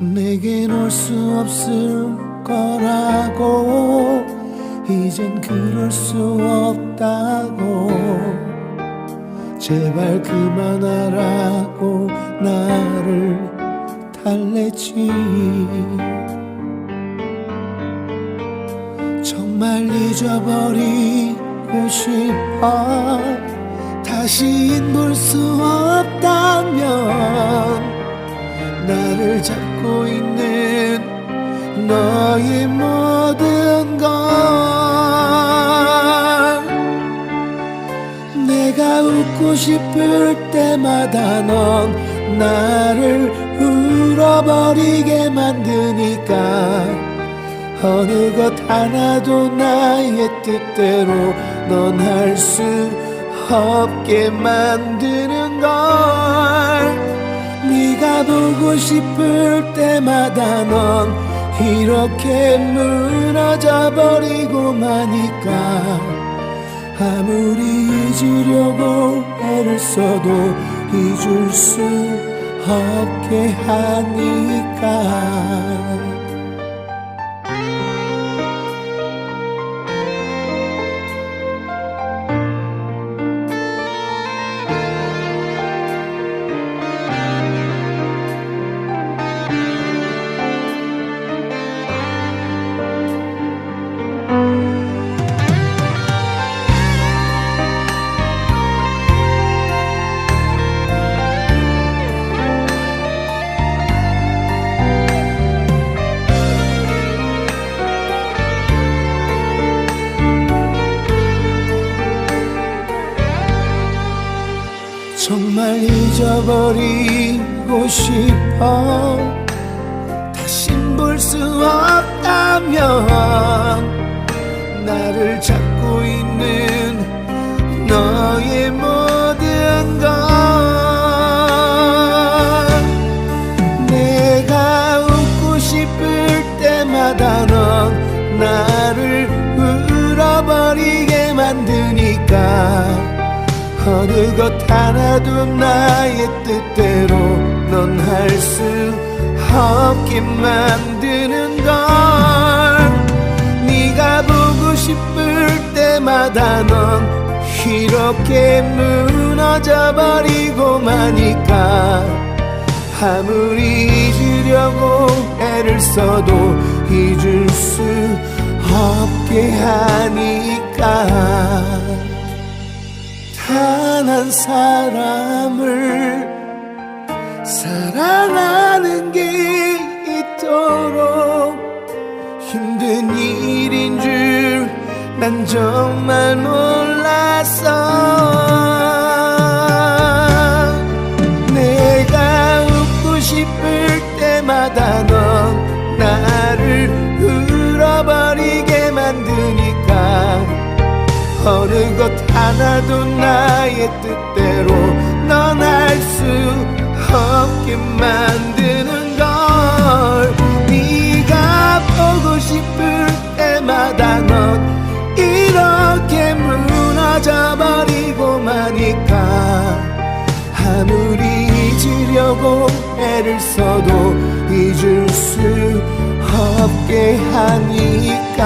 내겐 올 수 없을 거라고. 이젠 그럴 수 없다고. 제발 그만하라고 나를 달래지. 정말 잊어버리고 싶어. 다시 볼수 없다면 나를 잡고 있는 너의 모든 걸. 내가 웃고 싶을 때마다 넌 나를 울어버리게 만드니까 어느 것 하나도 나의 뜻대로 넌 할 수 없게 만드는 걸. 네가 보고 싶을 때마다 넌 이렇게 무너져 버리고 마니까 아무리 잊으려고 애를 써도 잊을 수 없게 하니까 정말 잊어버리고 싶어. 다신 볼 수 없다면 나를 잡고 있는 너의 모든 것. 내가 웃고 싶을 때마다 넌나 어느 것 하나도 나의 뜻대로 넌 할 수 없게 만드는 걸. 네가 보고 싶을 때마다 넌 이렇게 무너져 버리고 마니까 아무리 잊으려고 애를 써도 잊을 수 없게 하니까. 단 한 사람을 사랑하는 게 이토록 힘든 일인 줄 난 정말 몰랐어 것 하나도 나의 뜻대로 넌할수 없게 만드는 걸. 네가 보고 싶을 때마다 넌 이렇게 무너져 버리고 마니까. 아무리 잊으려고 애를 써도 잊을 수 없게 하니까